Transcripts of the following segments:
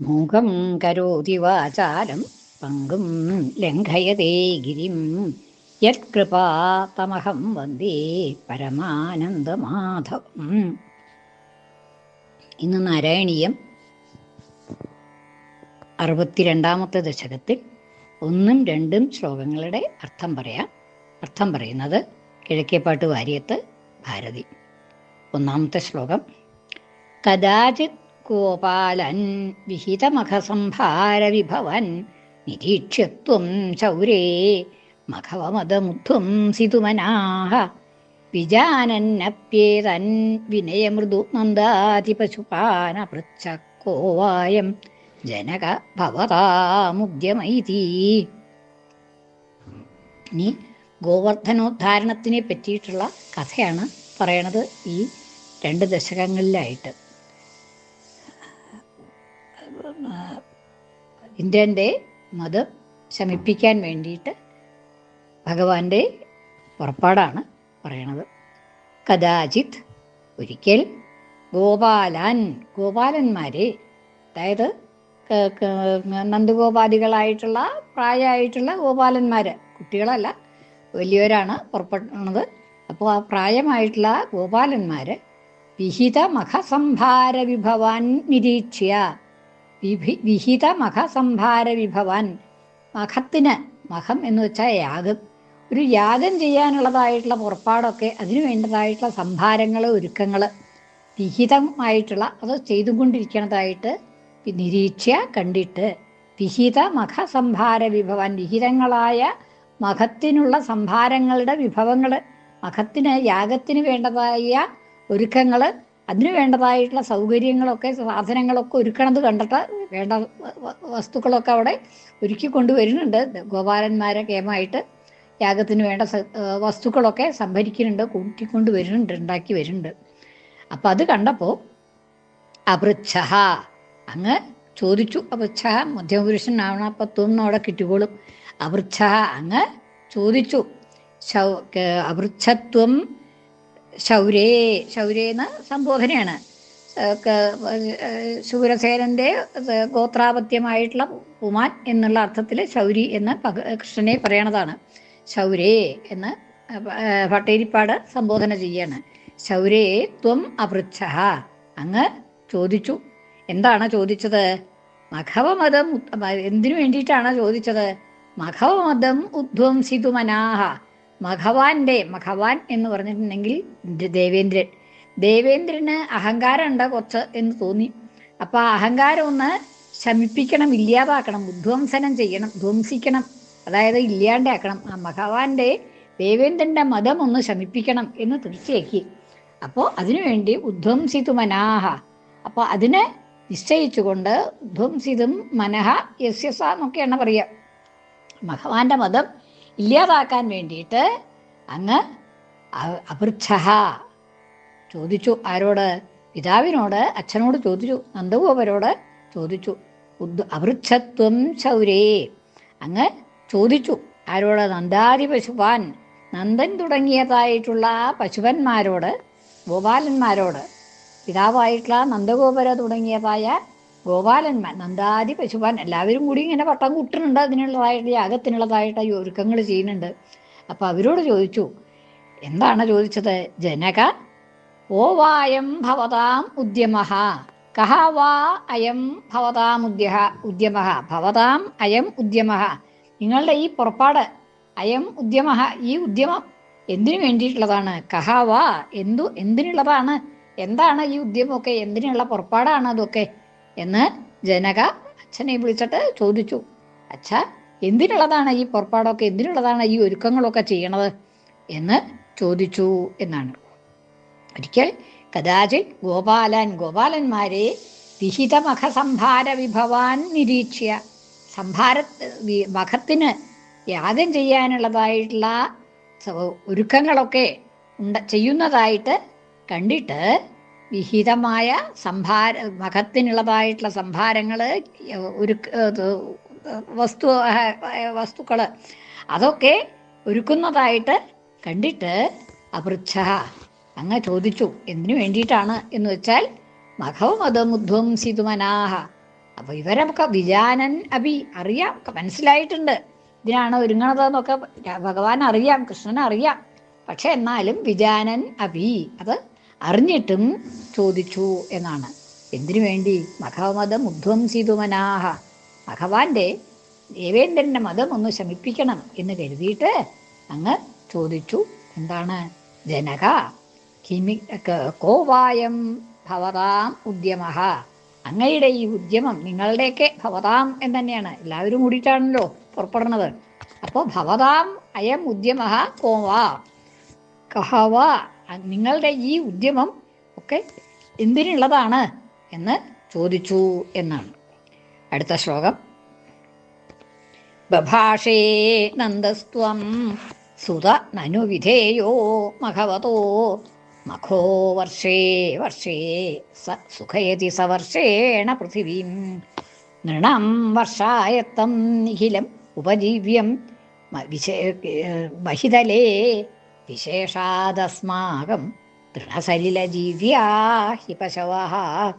മൂകം കരോതി വാചാരം പങ്കും ലംഘയതേ ഗിരിം. യത്കൃപാതമഹം വന്ദേ പരമാനന്ദമാധവം. ഇന്ന് നാരായണീയം അറുപത്തിരണ്ടാമത്തെ ദശകത്തിൽ ഒന്നും രണ്ടും ശ്ലോകങ്ങളുടെ അർത്ഥം പറയാം. അർത്ഥം പറയുന്നത് കിഴക്കേപ്പാട്ട് വാര്യത്ത് ഭാരതി. ഒന്നാമത്തെ ശ്ലോകം. കദാചിത് ഗോപാലൻ വിഹിതമഖസംഭാരവിഭവൻ നിരീക്ഷ്യത്വം ശൗരേ മഖവമതമുദ്ധും സിതുമനാഹ വിജാനന്നപ്യേതൻ വിനയമൃദു നന്ദാതിപശുപാന പൃച്ഛക്കോവായം ജനക ഭവതാമുദ്യമൈതി. ഇനി ഗോവർദ്ധനോദ്ധാരണത്തിനെ പറ്റിയിട്ടുള്ള കഥയാണ് പറയണത് ഈ രണ്ട് ദശകങ്ങളിലായിട്ട്. ഇന്ദ്രന്റെ മതം ശമിപ്പിക്കാൻ വേണ്ടിയിട്ട് ഭഗവാന്റെ പുറപ്പാടാണ് പറയണത്. കഥാചിത് ഒരിക്കൽ ഗോപാലൻ ഗോപാലന്മാരെ അതായത് നന്ദഗോപാദികളായിട്ടുള്ള പ്രായമായിട്ടുള്ള ഗോപാലന്മാർ കുട്ടികളല്ല വലിയവരാണ് പുറപ്പെടുന്നത്. അപ്പോൾ ആ പ്രായമായിട്ടുള്ള ഗോപാലന്മാർ വിഹിത മഹസംഭാര വിഭവാൻ നിരീക്ഷ്യ. വിഭി വിഹിത മഖസംഭാര വിഭവാൻ. മഖത്തിന് മഖം എന്ന് വെച്ചാൽ യാഗം. ഒരു യാഗം ചെയ്യാനുള്ളതായിട്ടുള്ള പുറപ്പാടൊക്കെ അതിനു വേണ്ടതായിട്ടുള്ള സംഭാരങ്ങൾ ഒരുക്കങ്ങൾ വിഹിതമായിട്ടുള്ള അത് ചെയ്തുകൊണ്ടിരിക്കുന്നതായിട്ട് നിരീക്ഷ കണ്ടിട്ട് വിഹിത മഖസംഭാര വിഭവാൻ വിഹിതങ്ങളായ മഖത്തിനുള്ള സംഭാരങ്ങളുടെ വിഭവങ്ങൾ മഖത്തിന് യാഗത്തിന് വേണ്ടതായ ഒരുക്കങ്ങൾ അതിന് വേണ്ടതായിട്ടുള്ള സൗകര്യങ്ങളൊക്കെ സാധനങ്ങളൊക്കെ ഒരുക്കണത് കണ്ടിട്ട് വേണ്ട വസ്തുക്കളൊക്കെ അവിടെ ഒരുക്കി കൊണ്ടുവരുന്നുണ്ട്. ഗോപാലന്മാരെ കേമായിട്ട് യാഗത്തിന് വേണ്ട വസ്തുക്കളൊക്കെ സംഭരിക്കുന്നുണ്ട് കൂട്ടിക്കൊണ്ട് വരുന്നുണ്ട് ഉണ്ടാക്കി വരുന്നുണ്ട്. അപ്പം അത് കണ്ടപ്പോൾ അപൃച്ഛ അങ്ങ് ചോദിച്ചു. അപൃച്ഛ മധ്യമപുരുഷനാവണം അപ്പം തോന്നുന്നു അവിടെ കിട്ടിക്കോളും അപൃച്ഛ അങ്ങ് ചോദിച്ചു. അപൃച്ഛത്വം ശൗരേ ശൗരേ എന്ന സംബോധനയാണ് ശൂരസേനന്റെ ഗോത്രാപത്യമായിട്ടുള്ള ഉമാൻ എന്നുള്ള അർത്ഥത്തിൽ ശൗരി എന്ന് കൃഷ്ണനെ പറയണതാണ്. ശൗരേ എന്ന് ഭട്ടേരിപ്പാട് സംബോധന ചെയ്യാണ്. ശൗരേ ത്വം അപൃച്ഛ അങ്ങ് ചോദിച്ചു. എന്താണ് ചോദിച്ചത്? മഖവമതം എന്തിനു വേണ്ടിയിട്ടാണ് ചോദിച്ചത്? മഖവമതം ഉദ്ധ്വംസിതു മനാഹ മഖവാന്റെ മഖവാൻ എന്ന് പറഞ്ഞിട്ടുണ്ടെങ്കിൽ ദേവേന്ദ്രൻ. ദേവേന്ദ്രന് അഹങ്കാരം ഉണ്ട് കുറച്ച് എന്ന് തോന്നി. അപ്പൊ ആ അഹങ്കാരം ഒന്ന് ശമിപ്പിക്കണം ഇല്ലാതാക്കണം ഉദ്ധ്വംസനം ചെയ്യണം ധ്വംസിക്കണം അതായത് ഇല്ലാണ്ടാക്കണം. ആ മഖവാന്റെ ദേവേന്ദ്രന്റെ മതം ഒന്ന് ശമിപ്പിക്കണം എന്ന് തീർച്ചയാക്കി. അപ്പോൾ അതിനുവേണ്ടി ഉദ്ധ്വംസിതു മനാഹ അപ്പോൾ അതിനെ നിശ്ചയിച്ചുകൊണ്ട് ഉദ്ധ്വംസിതും മനഹ യസ്യസ എന്നൊക്കെയാണ് പറയുക. ഭഗവാന്റെ മതം ഇല്ലാതാക്കാൻ വേണ്ടിയിട്ട് അങ്ങ് അപൃച്ഛ ചോദിച്ചു ആരോട്? പിതാവിനോട്. അച്ഛനോട് ചോദിച്ചു. നന്ദഗോപരോട് ചോദിച്ചു. അപൃച്ഛത്വം ശൗരേ. അങ്ങ് ചോദിച്ചു ആരോട്? നന്ദാതി പശുപാൻ നന്ദൻ തുടങ്ങിയതായിട്ടുള്ള പശുപന്മാരോട് ഗോപാലന്മാരോട്. പിതാവായിട്ടുള്ള നന്ദഗോപര തുടങ്ങിയതായ ഗോപാലന്മാർ നന്ദാതി പശുപാൻ എല്ലാവരും കൂടി ഇങ്ങനെ പട്ടം കുട്ടുന്നുണ്ട്. അതിനുള്ളതായിട്ട് യാഗത്തിനുള്ളതായിട്ട് ഒരുക്കങ്ങൾ ചെയ്യുന്നുണ്ട്. അപ്പൊ അവരോട് ചോദിച്ചു എന്താണ് ചോദിച്ചത്? ജനക ഓ വായം ഭവതാം ഉദ്യമ കഹ വാ അയം ഭവതാം ഉദ്യ ഉദ്യമ ഭവതാം അയം ഉദ്യമ നിങ്ങളുടെ ഈ പുറപ്പാട് അയം ഉദ്യമ ഈ ഉദ്യമം എന്തിനു വേണ്ടിയിട്ടുള്ളതാണ്? കഹ വാ എന്തു എന്തിനുള്ളതാണ്? എന്താണ് ഈ ഉദ്യമമൊക്കെ? എന്തിനുള്ള പുറപ്പാടാണ് അതൊക്കെ? എന്ന് ജനക അച്ഛനെ വിളിച്ചിട്ട് ചോദിച്ചു. അച്ഛ എന്തിനുള്ളതാണ് ഈ പുറപ്പാടൊക്കെ? എന്തിനുള്ളതാണ് ഈ ഒരുക്കങ്ങളൊക്കെ ചെയ്യണത്? എന്ന് ചോദിച്ചു എന്നാണ്. ഒരിക്കൽ കഥാചിത് ഗോപാലൻ ഗോപാലന്മാരെ വിഹിതമഖസംഭാര വിഭവാൻ നിരീക്ഷ്യ. സംഭാര മഖത്തിന് യാഗം ചെയ്യാനുള്ളതായിട്ടുള്ള ഒരുക്കങ്ങളൊക്കെ ഉണ്ട ചെയ്യുന്നതായിട്ട് കണ്ടിട്ട് വിഹിതമായ സംഭാര മഖത്തിനുള്ളതായിട്ടുള്ള സംഭാരങ്ങൾ ഒരു വസ്തു വസ്തുക്കൾ അതൊക്കെ ഒരുക്കുന്നതായിട്ട് കണ്ടിട്ട് അപൃച്ഛ. അങ്ങ് ചോദിച്ചു എന്തിനു വേണ്ടിയിട്ടാണ്? എന്ന് വെച്ചാൽ മഖവമതമുധ്വംസിതുമനാഹ അപ്പൊ ഇവരൊക്കെ വിജാനൻ അഭി അറിയാം മനസ്സിലായിട്ടുണ്ട്. ഇതിനാണ് ഒരുങ്ങണതെന്നൊക്കെ ഭഗവാൻ അറിയാം കൃഷ്ണൻ അറിയാം പക്ഷെ എന്നാലും വിജാനൻ അഭി അത് അറിഞ്ഞിട്ടും ചോദിച്ചു എന്നാണ്. എന്തിനു വേണ്ടി? മഖമതം ഉധ്വംസിതുമനാഹ. ഭഗവാന്റെ ദേവേന്ദ്രന്റെ മതം ഒന്ന് ശമിപ്പിക്കണം എന്ന് കരുതിയിട്ട് അങ്ങ് ചോദിച്ചു. എന്താണ്? ജനക കിമി കോവായം ഭവതാം ഉദ്യമഹ. അങ്ങയുടെ ഈ ഉദ്യമം നിങ്ങളുടെയൊക്കെ ഭവതാം എന്ന് തന്നെയാണ് എല്ലാവരും കൂടിയിട്ടാണല്ലോ പുറപ്പെടുന്നത് അപ്പോൾ ഭവതാം അയം ഉദ്യമഹ കോവാ. കഹവ. നിങ്ങളുടെ ഈ ഉദ്യമം ഒക്കെ എന്തിനുള്ളതാണ് എന്ന് ചോദിച്ചു എന്നാണ്. അടുത്ത ശ്ലോകം. ബഭാഷേ നന്ദസ്ത്വം. സുത നനു വിധേയോ മഘവതോ മഖോ വർഷേ വർഷേ സ സുഖയതി സവർഷേണ വർഷേണ പൃഥിവീം. നൃണം വർഷായത്തം നിഖിലം ഉപജീവ്യം. മഹിതലേ വിശേഷാദസ്മാകം ദൃഢസലിലജീവ്യാ ഹി പശവഃ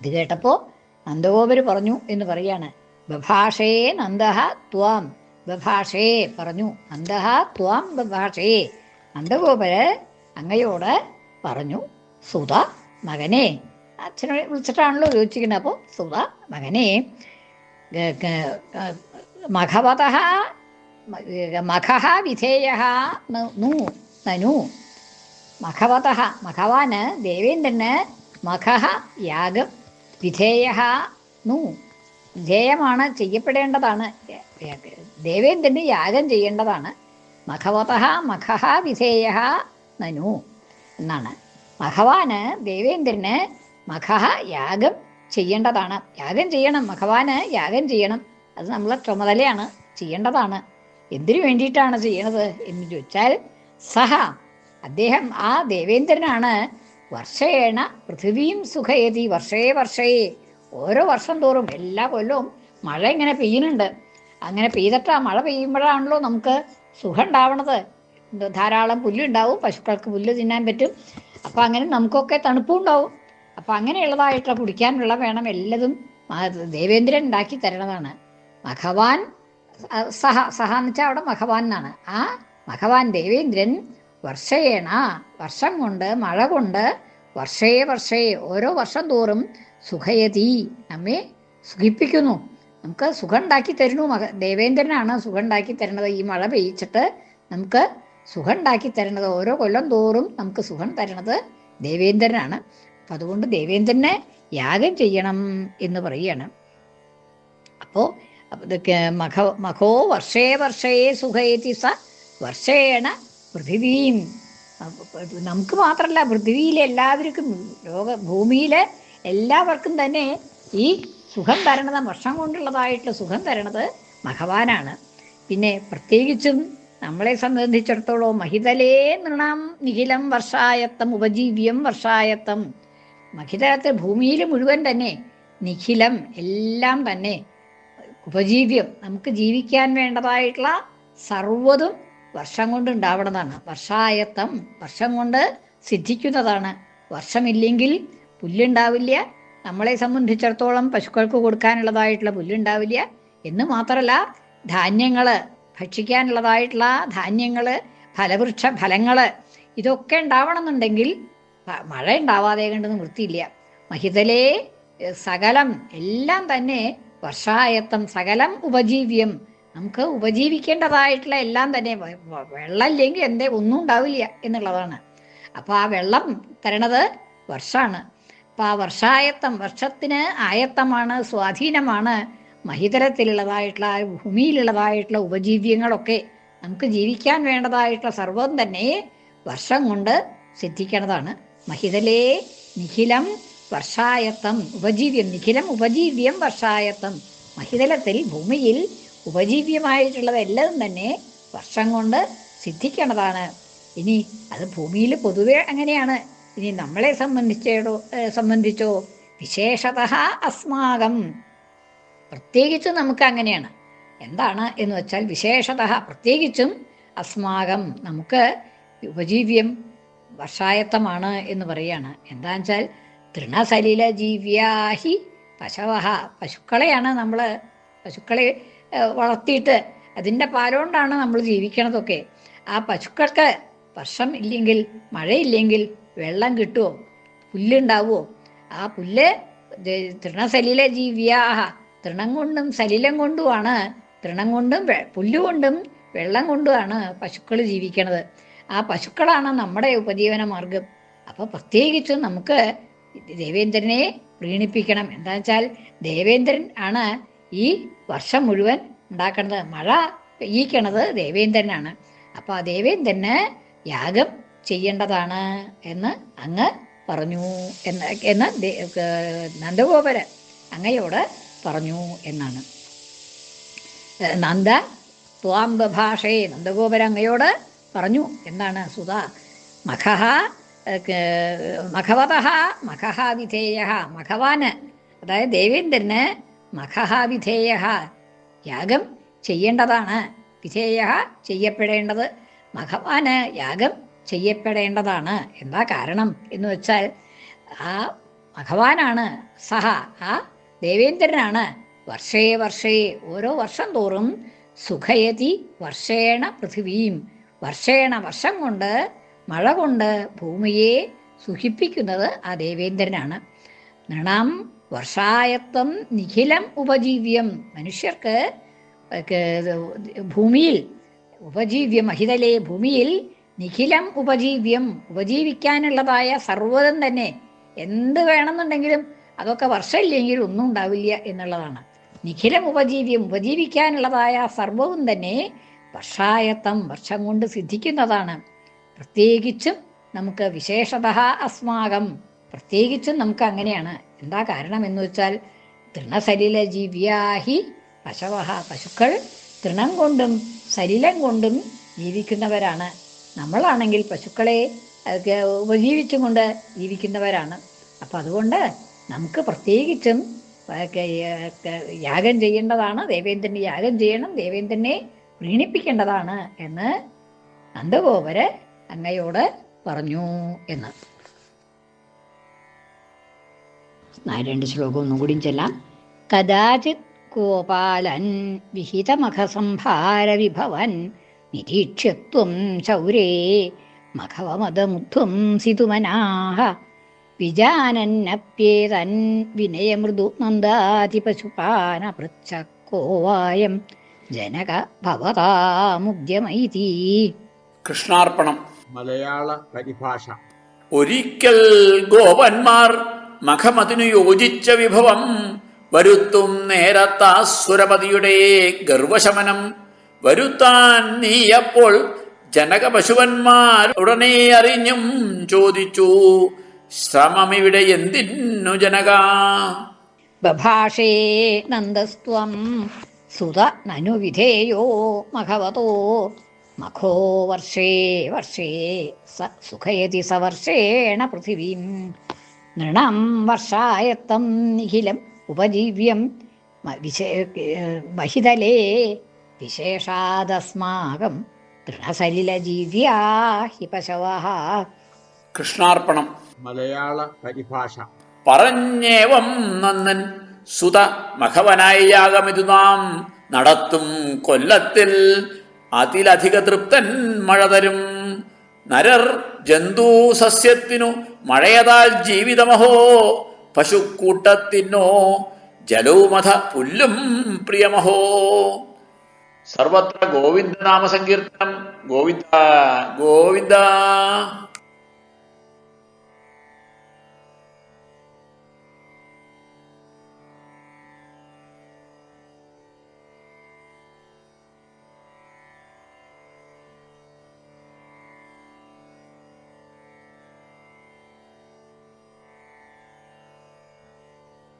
ഇത് കേട്ടപ്പോ നന്ദഗോപര് പറഞ്ഞു എന്ന് പറയാണ്. ബഭാഷേ നന്ദഹ ത്വാം ബഭാഷേ പറഞ്ഞു. നന്ദഹ ത്വാം ബഭാഷേ. നന്ദഗോപര് അങ്ങയോട് പറഞ്ഞു സുത മകനെ. അച്ഛനെ വിളിച്ചിട്ടാണല്ലോ ചോദിച്ചിരിക്കുന്നത്. അപ്പോൾ സുത മകനെ ഗ- ഗ- ഗ- മഖവതഃ മഖഃ വിധേയഃ നു നനു. മഖവതഃ മഖവാന് ദേവേന്ദ്രന് മഖഹ യാഗം വിധേയ നു. വിധേയമാണ് ചെയ്യപ്പെടേണ്ടതാണ്. ദേവേന്ദ്രന് യാഗം ചെയ്യേണ്ടതാണ്. മഖവതഃ മഖഹ വിധേയ നനു എന്നാണ്. മഖവാന് ദേവേന്ദ്രന് മഖഹ യാഗം ചെയ്യേണ്ടതാണ്. യാഗം ചെയ്യണം മഖവാന് യാഗം ചെയ്യണം. അത് നമ്മളെ ചുമതലയാണ്. ചെയ്യേണ്ടതാണ്. എന്തിനു വേണ്ടിയിട്ടാണ് ചെയ്യണത് എന്ന് ചോദിച്ചാൽ സഹ അദ്ദേഹം ആ ദേവേന്ദ്രനാണ് വർഷേണ പൃഥിവിയും സുഖയതി വർഷേ വർഷേ. ഓരോ വർഷം തോറും എല്ലാ കൊല്ലവും മഴ ഇങ്ങനെ പെയ്യുന്നുണ്ട്. അങ്ങനെ പെയ്തിട്ട് ആ മഴ പെയ്യുമ്പോഴാണല്ലോ നമുക്ക് സുഖം ഉണ്ടാവണത് ധാരാളം പുല്ലുണ്ടാവും പശുക്കൾക്ക് പുല്ല് തിന്നാൻ പറ്റും. അപ്പം അങ്ങനെ നമുക്കൊക്കെ തണുപ്പും ഉണ്ടാവും. അപ്പം അങ്ങനെയുള്ളതായിട്ടുള്ള കുടിക്കാനുള്ള വേണം. എല്ലതും ദേവേന്ദ്രൻ ഉണ്ടാക്കി തരണതാണ്. അഹ് സഹ സഹ എന്ന് വെച്ചാൽ അവിടെ മഖവാൻ എന്നാണ് ആ മഖവാൻ ദേവേന്ദ്രൻ വർഷേണ വർഷം കൊണ്ട് മഴ കൊണ്ട് വർഷേ വർഷേ ഓരോ വർഷം തോറും സുഖയതി. നമ്മെ സുഖിപ്പിക്കുന്നു. നമുക്ക് സുഖം ഉണ്ടാക്കി തരുന്നു. മക ദേവേന്ദ്രനാണ് സുഖം ഉണ്ടാക്കി തരുന്നത്. ഈ മഴ പെയ്യിച്ചിട്ട് നമുക്ക് സുഖം ഉണ്ടാക്കി തരുന്നത്. ഓരോ കൊല്ലം തോറും നമുക്ക് സുഖം തരണത് ദേവേന്ദ്രനാണ്. അപ്പം അതുകൊണ്ട് ദേവേന്ദ്രനെ യാഗം ചെയ്യണം എന്ന് പറയുകയാണ്. അപ്പോൾ മഖ മഖോ വർഷേ വർഷേ സുഖയേറ്റി സ വർഷേണ പൃഥിവീം. നമുക്ക് മാത്രമല്ല പൃഥിവിയിലെ എല്ലാവർക്കും ലോക ഭൂമിയിലെ എല്ലാവർക്കും തന്നെ ഈ സുഖം തരണത് വർഷം കൊണ്ടുള്ളതായിട്ടുള്ള സുഖം തരണത് ഭഗവാനാണ്. പിന്നെ പ്രത്യേകിച്ചും നമ്മളെ സംബന്ധിച്ചിടത്തോളം മഹിതലേ നൃണം നിഖിലം വർഷായത്തം ഉപജീവ്യം വർഷായത്തം. മഹിതലത്തെ ഭൂമിയിൽ മുഴുവൻ തന്നെ നിഖിലം എല്ലാം തന്നെ ഉപജീവ്യം. നമുക്ക് ജീവിക്കാൻ വേണ്ടതായിട്ടുള്ള സർവതും വർഷം കൊണ്ട് ഉണ്ടാവണതാണ്. വർഷായത്തം വർഷം കൊണ്ട് സിദ്ധിക്കുന്നതാണ്. വർഷമില്ലെങ്കിൽ പുല്ലുണ്ടാവില്ല. നമ്മളെ സംബന്ധിച്ചിടത്തോളം പശുക്കൾക്ക് കൊടുക്കാനുള്ളതായിട്ടുള്ള പുല്ലുണ്ടാവില്ല. എന്ന് മാത്രമല്ല ധാന്യങ്ങൾ ഭക്ഷിക്കാനുള്ളതായിട്ടുള്ള ധാന്യങ്ങൾ ഫലവൃക്ഷ ഫലങ്ങൾ ഇതൊക്കെ ഉണ്ടാവണമെന്നുണ്ടെങ്കിൽ മഴ ഉണ്ടാവാതെ കണ്ടെന്ന് വൃത്തിയില്ല. മഹിതലേ സകലം എല്ലാം തന്നെ വർഷായത്തം സകലം ഉപജീവ്യം. നമുക്ക് ഉപജീവിക്കേണ്ടതായിട്ടുള്ള എല്ലാം തന്നെ വെള്ളം ഇല്ലെങ്കിൽ എന്തേ ഒന്നും ഉണ്ടാവില്ല എന്നുള്ളതാണ്. അപ്പൊ ആ വെള്ളം തരണത് വർഷാണ്. അപ്പൊ ആ വർഷായത്തം വർഷത്തിന് ആയത്തമാണ് സ്വാധീനമാണ്. മഹിതരത്തിലുള്ളതായിട്ടുള്ള ഭൂമിയിലുള്ളതായിട്ടുള്ള ഉപജീവ്യങ്ങളൊക്കെ നമുക്ക് ജീവിക്കാൻ വേണ്ടതായിട്ടുള്ള സർവം തന്നെ വർഷം കൊണ്ട് സിദ്ധിക്കണതാണ്. മഹിതലേ നിഖിലം വർഷായത്തം ഉപജീവ്യം നിഖിലം ഉപജീവ്യം വർഷായത്തം. മഹിതലത്തിൽ ഭൂമിയിൽ ഉപജീവ്യമായിട്ടുള്ളതെല്ലാം തന്നെ വർഷം കൊണ്ട് സിദ്ധിക്കണതാണ്. ഇനി അത് ഭൂമിയിൽ പൊതുവെ അങ്ങനെയാണ്. ഇനി നമ്മളെ സംബന്ധിച്ചോ സംബന്ധിച്ചോ വിശേഷത അസ്മാകം. പ്രത്യേകിച്ച് നമുക്ക് അങ്ങനെയാണ്. എന്താണ് എന്ന് വെച്ചാൽ വിശേഷത പ്രത്യേകിച്ചും അസ്മാകം. നമുക്ക് ഉപജീവ്യം വർഷായത്തമാണ് എന്ന് പറയുകയാണ്. എന്താണെന്ന് വെച്ചാൽ തൃണസലില ജീവ്യാഹി പശവഹ. പശുക്കളെയാണ് നമ്മൾ പശുക്കളെ വളർത്തിയിട്ട് അതിന്റെ പാലുകൊണ്ടാണ് നമ്മൾ ജീവിക്കണതൊക്കെ. ആ പശുക്കൾക്ക് വർഷം ഇല്ലെങ്കിൽ മഴയില്ലെങ്കിൽ വെള്ളം കിട്ടുമോ പുല്ലുണ്ടാവുമോ ആ പുല്ല് തൃണസലില ജീവ്യാഹ. തൃണം കൊണ്ടും സലിലം കൊണ്ടുമാണ് തൃണം കൊണ്ടും പുല്ലുകൊണ്ടും വെള്ളം കൊണ്ടുമാണ് പശുക്കൾ ജീവിക്കണത്. ആ പശുക്കളാണ് നമ്മുടെ ഉപജീവന മാർഗം അപ്പോൾ പ്രത്യേകിച്ചും നമുക്ക് ദേവേന്ദ്രനെ പ്രീണിപ്പിക്കണം. എന്താ വെച്ചാൽ ദേവേന്ദ്രൻ ആണ് ഈ വർഷം മുഴുവൻ ഉണ്ടാക്കണത്. മഴ പെയ്യിക്കണത് ദേവേന്ദ്രനാണ്. അപ്പോൾ ആ ദേവേന്ദ്രന് യാഗം ചെയ്യേണ്ടതാണ് എന്ന് അങ്ങ് പറഞ്ഞു എന്ന് എന്ന് ദേ- അങ്ങയോട് പറഞ്ഞു എന്നാണ്. നന്ദ ത്വാംബ ഭാഷേ നന്ദഗോപര അങ്ങയോട് പറഞ്ഞു എന്നാണ് സുധ. മഖഹ മഖവതഃ മഖഹാവിധേയ മഖവാന്. അതായത് ദേവേന്ദ്രന് മഖഹാവിധേയ യാഗം ചെയ്യേണ്ടതാണ്. വിധേയ ചെയ്യപ്പെടേണ്ടത്. മഖവാന് യാഗം ചെയ്യപ്പെടേണ്ടതാണ്. എന്താ കാരണം എന്ന് വെച്ചാൽ ആ ഭഗവാനാണ് സഹ ആ ദേവേന്ദ്രനാണ് വർഷേ വർഷേ ഓരോ വർഷം തോറും സുഖയതി വർഷേണ പൃഥിവീം. വർഷേണ വർഷം കൊണ്ട് മഴ കൊണ്ട് ഭൂമിയെ സുഖിപ്പിക്കുന്നത് ആ ദേവേന്ദ്രനാണ്. നൃണം വർഷായത്വം നിഖിലം ഉപജീവ്യം. മനുഷ്യർക്ക് ഭൂമിയിൽ ഉപജീവ്യം അഹിതലേ ഭൂമിയിൽ നിഖിലം ഉപജീവ്യം ഉപജീവിക്കാനുള്ളതായ സർവതം തന്നെ. എന്ത് വേണമെന്നുണ്ടെങ്കിലും അതൊക്കെ വർഷമില്ലെങ്കിൽ ഒന്നും ഉണ്ടാവില്ല എന്നുള്ളതാണ്. നിഖിലം ഉപജീവ്യം ഉപജീവിക്കാനുള്ളതായ സർവവും തന്നെ വർഷായത്തം വർഷം കൊണ്ട് സിദ്ധിക്കുന്നതാണ്. പ്രത്യേകിച്ചും നമുക്ക് വിശേഷത അസ്മാകം. പ്രത്യേകിച്ചും നമുക്ക് അങ്ങനെയാണ്. എന്താ കാരണം എന്ന് വെച്ചാൽ തൃണസലില ജീവിയാഹി പശവഹ പശുക്കൾ തൃണം കൊണ്ടും സലിലം കൊണ്ടും ജീവിക്കുന്നവരാണ്. നമ്മളാണെങ്കിൽ പശുക്കളെ ഉപജീവിച്ചും കൊണ്ട് ജീവിക്കുന്നവരാണ്. അപ്പം അതുകൊണ്ട് നമുക്ക് പ്രത്യേകിച്ചും യാഗം ചെയ്യേണ്ടതാണ്. ദേവേന്ദ്രന് യാഗം ചെയ്യണം. ദേവേന്ദ്രനെ പ്രീണിപ്പിക്കേണ്ടതാണ് എന്ന് നന്ദഗോപര് അങ്ങയോട് പറഞ്ഞു എന്ന്. രണ്ട് ശ്ലോകം ഒന്നും കൂടി ചെല്ലാം. കഥാചിത് ഗോപാലൻ വിഹിതമഖസംഭാര വിഭവൻ നിരീക്ഷ്യത്വം ശൗരേ മഖവമതമുദ്ധും സിതുമനാഹ വിജാനന്നപ്യേതൻ വിനയമൃദു നന്ദാതിപശുപാന പൃച്ഛക്കോവായം ജനക കൃഷ്ണാർപ്പണം. മലയാള പരിഭാഷ. ഒരിക്കൽ ഗോപന്മാർ മഖമതിനു യോജിച്ച വിഭവം വരുത്തും നേരത്താസുരപതിയുടെ ഗർവശമനം വരുത്താൻ നീയപ്പോൾ ജനക പശുവന്മാർ ഉടനെ അറിഞ്ഞും ചോദിച്ചു ശ്രമമിവിടെ എന്തിന്നു ജനക? ബഭാഷേ നന്ദസ്ത്വം. സുത നനുവിധേയോ മഖവതോ. മഖോ വർഷേ വർഷേ സ സുഖയതി സ വർഷേണ പൃഥിവീം. നൃണം വർഷായത്തം നിഖിലം ഉപജീവ്യം വിശേ മഹിതലേ വിശേഷാദസ്മാകം ഹി പശവഃ കൃഷ്ണാർപ്പണം. മലയാള പരിഭാഷ. പറഞ്ഞേവം നന്ദൻ സുത മഖവനായി യാഗമിതു നാം നടത്തും കൊല്ലത്തിൽ അതിലധിക തൃപ്തൻ മഴ തരും. നരർ ജന്തു സസ്യത്തിനു മഴയതാൽ ജീവിതമഹോ. പശുക്കൂട്ടത്തിനോ ജലവുമഥ പുല്ലും പ്രിയമഹോ. സർവത്ര ഗോവിന്ദനാമ സങ്കീർത്തനം ഗോവിന്ദ ഗോവിന്ദ.